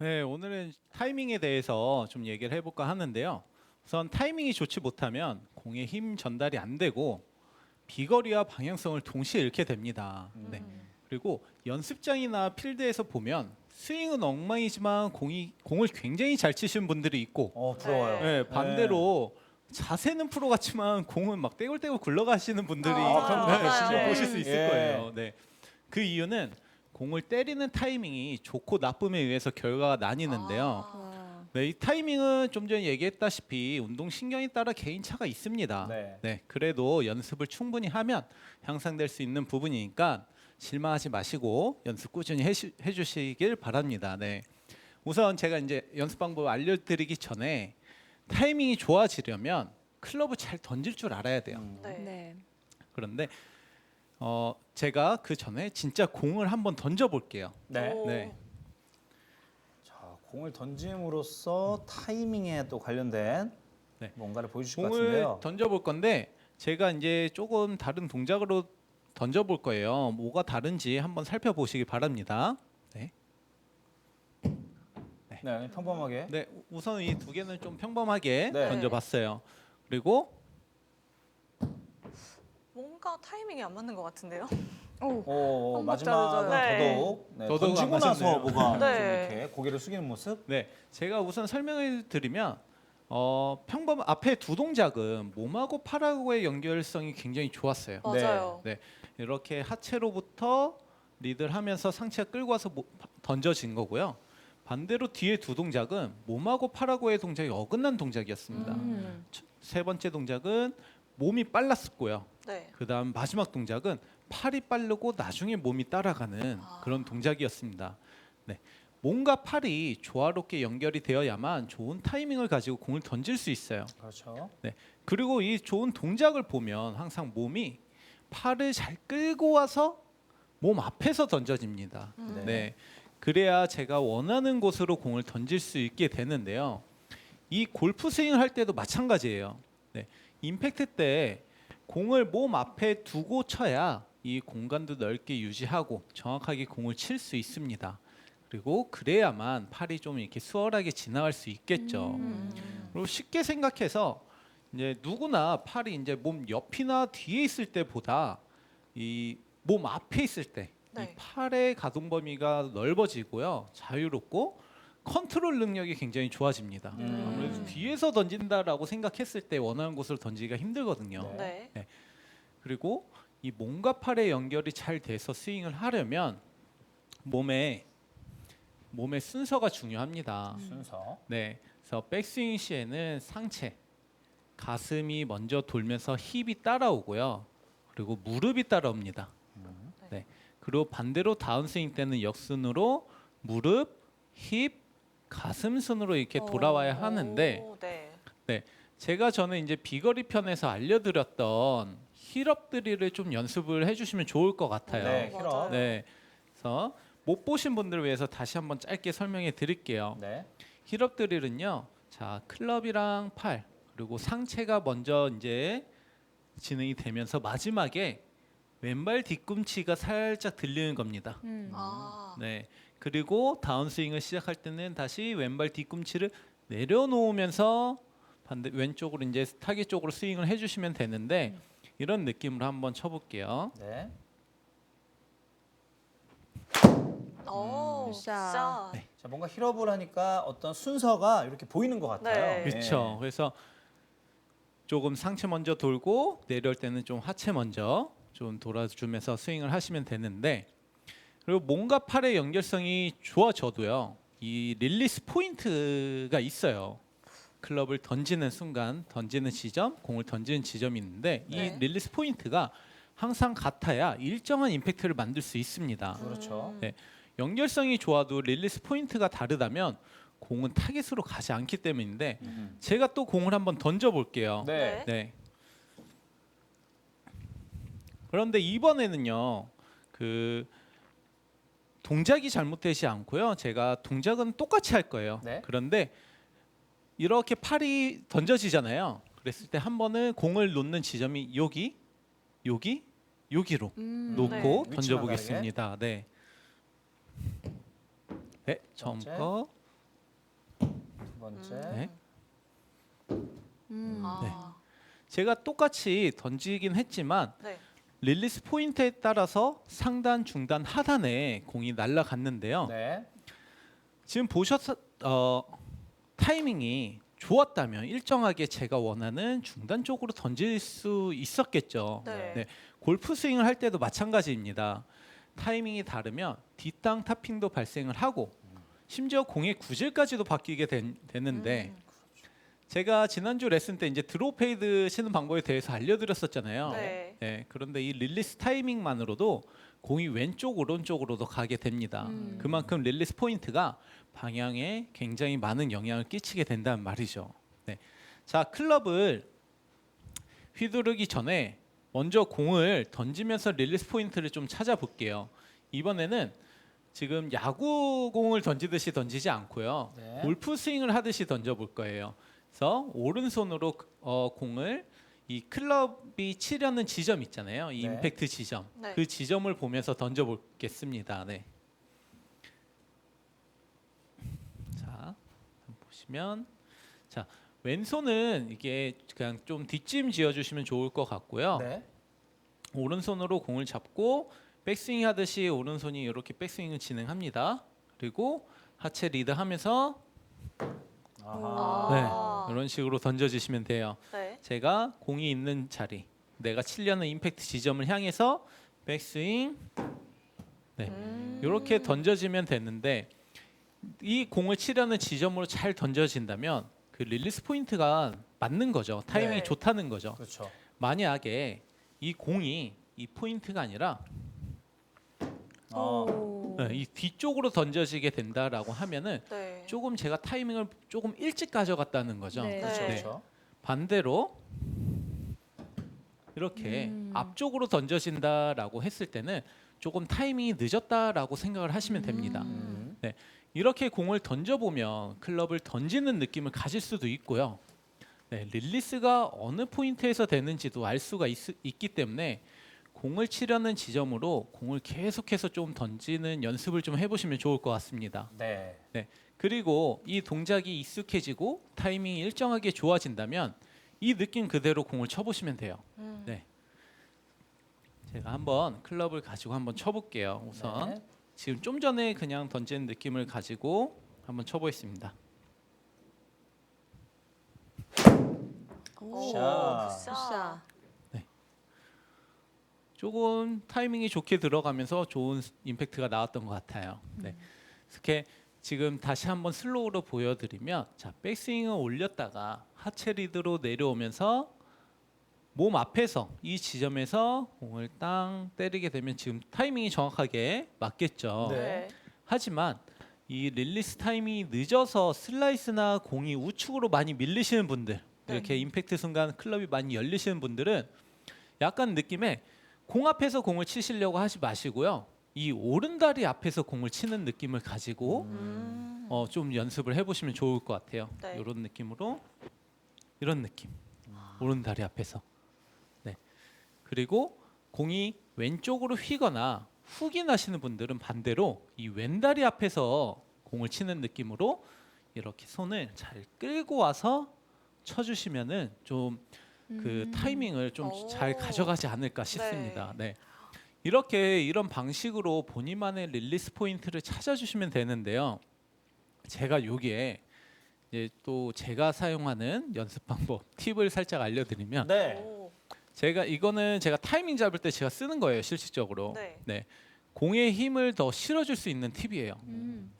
네, 오늘은 타이밍에 대해서 좀 얘기를 해볼까 하는데요. 우선 타이밍이 좋지 못하면 공의 힘 전달이 안 되고 비거리와 방향성을 동시에 잃게 됩니다. 네. 음. 그리고 연습장이나 필드에서 보면 스윙은 엉망이지만 공이 공을 굉장히 잘 치시는 분들이 있고 어 부러워요. 네, 반대로 자세는 프로 같지만 공은 막 떼굴떼굴 굴러가시는 분들이 아, 그럼 네, 맞아요. 실제 네. 보실 수 있을 예. 거예요. 네. 그 이유는 공을 때리는 타이밍이 좋고 나쁨에 의해서 결과가 나뉘는데요. 아. 와. 네, 이 타이밍은 좀 전에 얘기했다시피 운동 신경에 따라 개인 차가 있습니다. 네. 네, 그래도 연습을 충분히 하면 향상될 수 있는 부분이니까 실망하지 마시고 연습 꾸준히 해시, 해주시길 바랍니다. 네, 우선 제가 이제 연습 방법 알려드리기 전에 타이밍이 좋아지려면 클럽을 잘 던질 줄 알아야 돼요. 음. 네. 네. 그런데 어, 제가 그 전에 진짜 공을 한번 던져 볼게요. 네. 오. 네. 자 공을 던짐으로써 타이밍에 또 관련된 네. 뭔가를 보여주실 것 공을 같은데요. 던져 볼 건데 제가 이제 조금 다른 동작으로 던져 볼 거예요. 뭐가 다른지 한번 살펴보시기 바랍니다. 네. 네, 평범하게. 네, 우선 이 두 개는 좀 평범하게 네. 던져 봤어요. 그리고 뭔가 타이밍이 안 맞는 것 같은데요. 오. 오, 한번 마지막은 자르자요. 더더욱, 네, 더더욱 던지고 안 나서 맞았네요. 뭐가 네. 좀 이렇게 고개를 숙이는 모습. 네, 제가 우선 설명해 드리면 어, 평범 앞에 두 동작은 몸하고 팔하고의 연결성이 굉장히 좋았어요. 맞아요. 네, 이렇게 하체로부터 리드를 하면서 상체가 끌고 와서 모- 던져진 거고요. 반대로 뒤에 두 동작은 몸하고 팔하고의 동작이 어긋난 동작이었습니다. 음. 첫- 세 번째 동작은 몸이 빨랐었고요. 네. 그다음 마지막 동작은 팔이 빠르고 나중에 몸이 따라가는 아. 그런 동작이었습니다. 네. 몸과 팔이 조화롭게 연결이 되어야만 좋은 타이밍을 가지고 공을 던질 수 있어요. 그렇죠. 그리고 이 좋은 동작을 보면 항상 몸이 팔을 잘 끌고 와서 몸 앞에서 던져집니다. 음. 네. 네. 그래야 제가 원하는 곳으로 공을 던질 수 있게 되는데요. 이 골프 스윙을 할 때도 마찬가지예요. 네. 임팩트 때 공을 몸 앞에 두고 쳐야 이 공간도 넓게 유지하고 정확하게 공을 칠 수 있습니다. 그리고 그래야만 팔이 좀 이렇게 수월하게 지나갈 수 있겠죠. 음. 그리고 쉽게 생각해서 이제 누구나 팔이 이제 몸 옆이나 뒤에 있을 때보다 이 몸 앞에 있을 때 이 네. 팔의 가동 범위가 넓어지고요 자유롭고 컨트롤 능력이 굉장히 좋아집니다. 음. 아무래도 뒤에서 던진다라고 생각했을 때 원하는 곳으로 던지기가 힘들거든요. 네. 네. 그리고 이 몸과 팔의 연결이 잘 돼서 스윙을 하려면 몸에 몸의 순서가 중요합니다. 순서. 네, 그래서 백스윙 시에는 상체, 가슴이 먼저 돌면서 힙이 따라오고요. 그리고 무릎이 따라옵니다. 음. 네, 그리고 반대로 다운스윙 때는 역순으로 무릎, 힙, 가슴 순으로 이렇게 돌아와야 오, 하는데 네. 제가 저는 이제 비거리 편에서 알려드렸던 힐업 드릴을 좀 연습을 해주시면 좋을 것 같아요. 네. 힐업. 네, 그래서 못 보신 분들을 위해서 다시 한번 짧게 설명해 드릴게요. 네. 힐업 드릴은요. 자, 클럽이랑 팔 그리고 상체가 먼저 이제 진행이 되면서 마지막에 왼발 뒤꿈치가 살짝 들리는 겁니다. 음. 아. 네. 그리고 다운스윙을 시작할 때는 다시 왼발 뒤꿈치를 내려놓으면서 반대 왼쪽으로 이제 타겟 쪽으로 스윙을 해주시면 되는데 이런 느낌으로 한번 쳐볼게요. 네. 오. 음. 샷. 네. 자 뭔가 힐업을 하니까 어떤 순서가 이렇게 보이는 것 같아요. 네. 그렇죠. 그래서 조금 상체 먼저 돌고 내려올 때는 좀 하체 먼저 좀 돌아주면서 스윙을 하시면 되는데 그리고 몸과 팔의 연결성이 좋아져도요. 이 릴리스 포인트가 있어요. 클럽을 던지는 순간 던지는 지점, 공을 던지는 지점이 있는데 네. 이 릴리스 포인트가 항상 같아야 일정한 임팩트를 만들 수 있습니다. 그렇죠. 음. 네. 연결성이 좋아도 릴리스 포인트가 다르다면 공은 타겟으로 가지 않기 때문인데 음. 제가 또 공을 한번 던져 볼게요. 네. 네. 그런데 이번에는요. 그 동작이 잘못되지 않고요. 제가 동작은 똑같이 할 거예요. 네. 그런데 이렇게 팔이 던져지잖아요. 그랬을 때 한 번은 공을 놓는 지점이 여기, 여기, 여기로 음. 놓고 네. 위치만 던져 보겠습니다. 네. 네, 처음 번째. 거 번째. 네. 음. 아. 제가 똑같이 던지긴 했지만 네. 릴리스 포인트에 따라서 상단, 중단, 하단에 공이 날아갔는데요. 네. 지금 보셨 어, 타이밍이 좋았다면 일정하게 제가 원하는 중단 쪽으로 던질 수 있었겠죠. 네. 네. 골프 스윙을 할 때도 마찬가지입니다. 타이밍이 다르면 뒷땅 타핑도 발생을 하고 심지어 공의 구질까지도 바뀌게 된- 되는데 음. 제가 지난주 레슨 때 이제 드로우 페이드 치는 방법에 대해서 알려드렸었잖아요. 네. 네, 그런데 이 릴리스 타이밍만으로도 공이 왼쪽 오른쪽으로도 가게 됩니다. 음. 그만큼 릴리스 포인트가 방향에 굉장히 많은 영향을 끼치게 된다는 말이죠. 네. 자, 클럽을 휘두르기 전에 먼저 공을 던지면서 릴리스 포인트를 좀 찾아볼게요. 이번에는 지금 야구 공을 던지듯이 던지지 않고요. 네. 골프 스윙을 하듯이 던져볼 거예요. 그래서 오른손으로 어, 공을 이 클럽이 치려는 지점 있잖아요. 이 네. 임팩트 지점. 네. 그 지점을 보면서 던져 보겠습니다. 네. 자, 보시면 자 왼손은 이게 그냥 좀 뒷짐 지어 주시면 좋을 것 같고요. 네. 오른손으로 공을 잡고 백스윙 하듯이 오른손이 이렇게 백스윙을 진행합니다. 그리고 하체 리드 하면서 아하. 네, 이런 식으로 던져주시면 돼요. 네. 제가 공이 있는 자리, 내가 치려는 임팩트 지점을 향해서 백스윙 네, 음. 이렇게 던져지면 되는데 이 공을 치려는 지점으로 잘 던져진다면 그 릴리스 포인트가 맞는 거죠. 타이밍이 네. 좋다는 거죠. 그렇죠. 만약에 이 공이 이 포인트가 아니라 어. 오. 네, 이 뒤쪽으로 던져지게 된다라고 하면은 네. 조금 제가 타이밍을 조금 일찍 가져갔다는 거죠. 네. 그렇죠. 네. 그렇죠. 반대로 이렇게 음. 앞쪽으로 던져진다라고 했을 때는 조금 타이밍이 늦었다라고 생각을 하시면 됩니다. 음. 이렇게 공을 던져보면 클럽을 던지는 느낌을 가질 수도 있고요. 네, 릴리스가 어느 포인트에서 되는지도 알 수가 있, 있기 때문에 공을 치려는 지점으로 공을 계속해서 좀 던지는 연습을 좀 해보시면 좋을 것 같습니다. 네. 그리고 이 동작이 익숙해지고 타이밍이 일정하게 좋아진다면 이 느낌 그대로 공을 쳐보시면 돼요. 음. 네. 제가 한번 클럽을 가지고 한번 쳐볼게요. 우선 네. 지금 좀 전에 그냥 던지는 느낌을 가지고 한번 쳐보겠습니다. 오. 굿샷. 굿샷. 조금 타이밍이 좋게 들어가면서 좋은 임팩트가 나왔던 것 같아요. 네. 이렇게 지금 다시 한번 슬로우로 보여드리면 자 백스윙을 올렸다가 하체 리드로 내려오면서 몸 앞에서 이 지점에서 공을 땅 때리게 되면 지금 타이밍이 정확하게 맞겠죠. 네. 네. 하지만 이 릴리스 타임이 늦어서 슬라이스나 공이 우측으로 많이 밀리시는 분들 네. 이렇게 임팩트 순간 클럽이 많이 열리시는 분들은 약간 느낌에 공 앞에서 공을 치시려고 하지 마시고요. 이 오른다리 앞에서 공을 치는 느낌을 가지고 음. 어, 좀 연습을 해보시면 좋을 것 같아요. 네. 이런 느낌으로 이런 느낌 오른다리 앞에서 네 그리고 공이 왼쪽으로 휘거나 훅이 나시는 분들은 반대로 이 왼다리 앞에서 공을 치는 느낌으로 이렇게 손을 잘 끌고 와서 쳐주시면은 좀 그 음. 타이밍을 좀 오. 잘 가져가지 않을까 싶습니다. 네. 이렇게 이런 방식으로 본인만의 릴리스 포인트를 찾아주시면 되는데요. 제가 여기에 이제 또 제가 사용하는 연습 방법 팁을 살짝 알려드리면 네. 오. 제가 이거는 제가 타이밍 잡을 때 제가 쓰는 거예요 실질적으로 네. 공의 힘을 더 실어줄 수 있는 팁이에요. 음.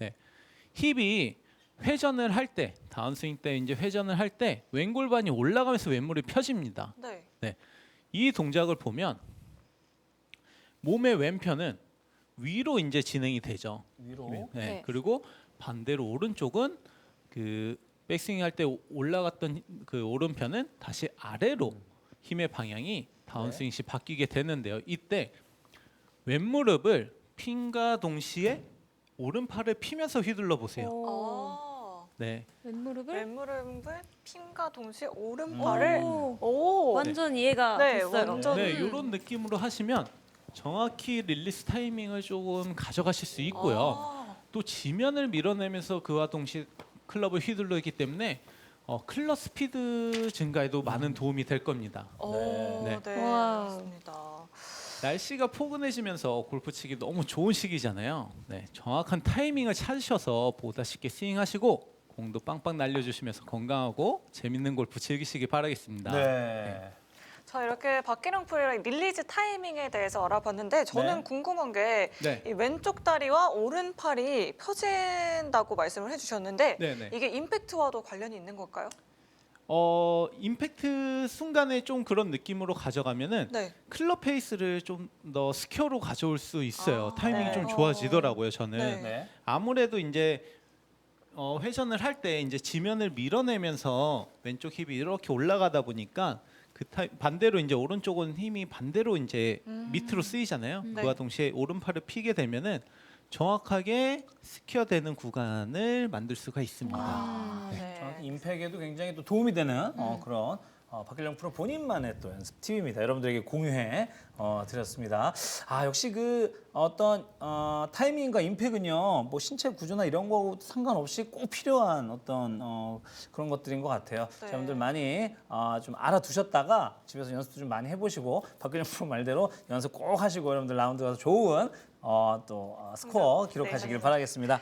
힙이 회전을 할 때 다운스윙 때 이제 회전을 할 때 왼골반이 올라가면서 왼무릎이 펴집니다. 네. 이 동작을 보면 몸의 왼편은 위로 이제 진행이 되죠. 위로. 네. 네. 그리고 반대로 오른쪽은 그 백스윙 할 때 올라갔던 그 오른편은 다시 아래로 힘의 방향이 다운스윙 시 바뀌게 되는데요. 이때 왼무릎을 핀과 동시에 오른팔을 피면서 휘둘러 보세요. 오. 어. 네. 왼무릎을 왼무릎을 핀과 동시에 오른발을 오. 오. 완전 이해가 네, 됐어요. 완전. 네, 음. 이런 느낌으로 하시면 정확히 릴리스 타이밍을 조금 가져가실 수 있고요. 아. 또 지면을 밀어내면서 그와 동시에 클럽을 휘둘러 있기 때문에 어, 클럽 스피드 증가에도 많은 도움이 될 겁니다. 오, 네. 네. 와우. 알겠습니다. 날씨가 포근해지면서 골프 치기 너무 좋은 시기잖아요. 네, 정확한 타이밍을 찾으셔서 보다 쉽게 스윙하시고 공도 빵빵 날려주시면서 건강하고 재밌는 골프 즐기시기 바라겠습니다. 네. 자 이렇게 박기령 프로의 릴리즈 타이밍에 대해서 알아봤는데 저는 네. 궁금한 게 네, 이 왼쪽 다리와 오른팔이 펴진다고 말씀을 해주셨는데 네, 네. 이게 임팩트와도 관련이 있는 걸까요? 어 임팩트 순간에 좀 그런 느낌으로 가져가면은 네. 클럽 페이스를 좀 더 스퀘어로 가져올 수 있어요. 아, 타이밍이 네. 좀 좋아지더라고요. 저는 네. 네. 아무래도 이제 어, 회전을 할 때 이제 지면을 밀어내면서 왼쪽 힙이 이렇게 올라가다 보니까 그 타이, 반대로 이제 오른쪽은 힘이 반대로 이제 음. 밑으로 쓰이잖아요. 네. 그와 동시에 오른팔을 피게 되면은 정확하게 스퀘어되는 구간을 만들 수가 있습니다. 아, 정확히 네. 임팩에도 굉장히 또 도움이 되는 어, 그런 어, 박길영 프로 본인만의 또 연습 팁입니다. 여러분들에게 공유해 어, 드렸습니다. 아 역시 그 어떤 어, 타이밍과 임팩은요, 뭐 신체 구조나 이런 거하고 상관없이 꼭 필요한 어떤 어, 그런 것들인 것 같아요. 네. 여러분들 많이 어, 좀 알아두셨다가 집에서 연습도 좀 많이 해보시고 박길영 프로 말대로 연습 꼭 하시고 여러분들 라운드 가서 좋은 어, 또 어, 스코어 네. 기록하시길 네. 바라겠습니다.